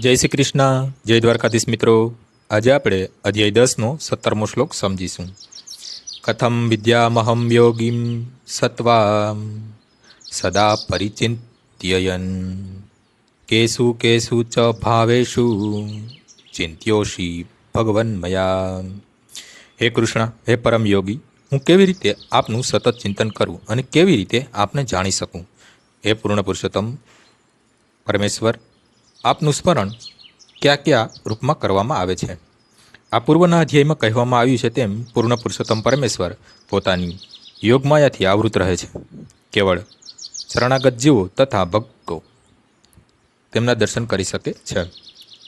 જય શ્રી કૃષ્ણ. જય દ્વારકાધીશ મિત્રો. આજે આપણે અધ્યાય દસનો સત્તરમો શ્લોક સમજીશું. કથમ વિદ્યામહમ યોગીમ સત્વા સદા પરિચિંત્યયન. કેશુ કેશુ ચ ભાવેશુ ચિંત્યોશી ભગવન મયા. હે કૃષ્ણ, હે પરમ યોગી, હું કેવી રીતે આપનું સતત ચિંતન કરું અને કેવી રીતે આપને જાણી શકું? હે પૂર્ણ પુરુષોત્તમ, પરમેશ્વર આપનું સ્મરણ કયા કયા રૂપમાં કરવામાં આવે છે? આ પૂર્વના અધ્યાયમાં કહેવામાં આવ્યું છે તેમ પૂર્ણ પુરુષોત્તમ પરમેશ્વર પોતાની યોગમાયાથી આવૃત રહે છે. કેવળ શરણાગત જીવો તથા ભક્તો તેમના દર્શન કરી શકે છે.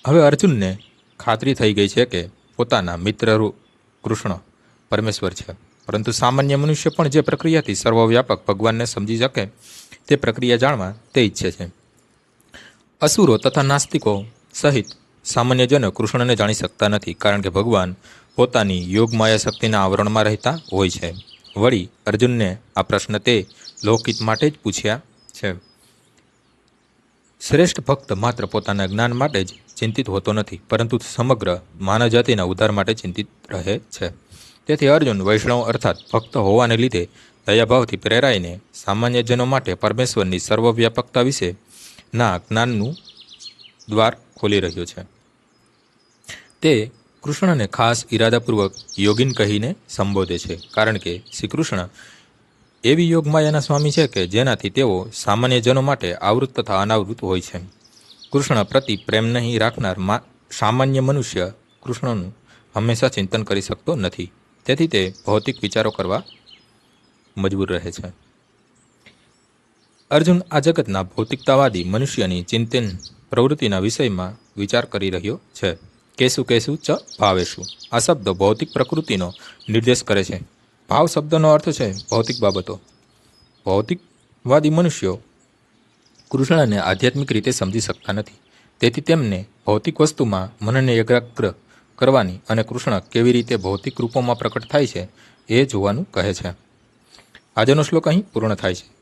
હવે અર્જુનને ખાતરી થઈ ગઈ છે કે પોતાના મિત્ર કૃષ્ણ પરમેશ્વર છે. પરંતુ સામાન્ય મનુષ્ય પણ જે પ્રક્રિયાથી સર્વવ્યાપક ભગવાનને સમજી શકે તે પ્રક્રિયા જાણવા તે ઈચ્છે છે. અસુરો તથા નાસ્તિકો સહિત સામાન્યજનો કૃષ્ણને જાણી શકતા નથી કારણ કે ભગવાન પોતાની યોગમાયા શક્તિના આવરણમાં રહેતા હોય છે. વળી અર્જુનને આ પ્રશ્ન તે લોકહિત માટે જ પૂછ્યા છે. શ્રેષ્ઠ ભક્ત માત્ર પોતાના જ્ઞાન માટે જ ચિંતિત હોતો નથી, પરંતુ સમગ્ર માનવજાતિના ઉદ્ધાર માટે ચિંતિત રહે છે. તેથી અર્જુન વૈષ્ણવ અર્થાત ભક્ત હોવાને લીધે દયાભાવથી પ્રેરાઈને સામાન્યજનો માટે પરમેશ્વરની સર્વવ્યાપકતા વિશે ના, જ્ઞાનનું દ્વાર ખોલી રહ્યો છે. તે કૃષ્ણને ખાસ ઈરાદાપૂર્વક યોગીન કહીને સંબોધે છે, કારણ કે શ્રી કૃષ્ણ એવી યોગમાયાના સ્વામી છે કે જેનાથી તેઓ સામાન્ય જનો માટે આવૃત તથા અનાવૃત હોય છે. કૃષ્ણ પ્રતિ પ્રેમ નહીં રાખનાર મા, સામાન્ય મનુષ્ય કૃષ્ણનું હંમેશા ચિંતન કરી શકતો નથી. તેથી તે ભૌતિક વિચારો કરવા મજબૂર રહે છે. અર્જુન આ જગતના ભૌતિકતાવાદી, મનુષ્યની ચિંતન પ્રવૃત્તિના વિષયમાં વિચાર કરી રહ્યો છે. કેશું કેશું ચ ભાવેશુ. આ શબ્દ ભૌતિક પ્રકૃતિનો નિર્દેશ કરે છે. ભાવ શબ્દનો અર્થ છે ભૌતિક બાબતો. ભૌતિકવાદી મનુષ્યો કૃષ્ણને આધ્યાત્મિક રીતે સમજી શકતા નથી. તેથી તેમને ભૌતિક વસ્તુમાં મનને એકાગ્ર કરવાની અને કૃષ્ણ કેવી રીતે ભૌતિક રૂપોમાં પ્રકટ થાય છે એ જોવાનું કહે છે. આજનો શ્લોક અહીં પૂર્ણ થાય છે.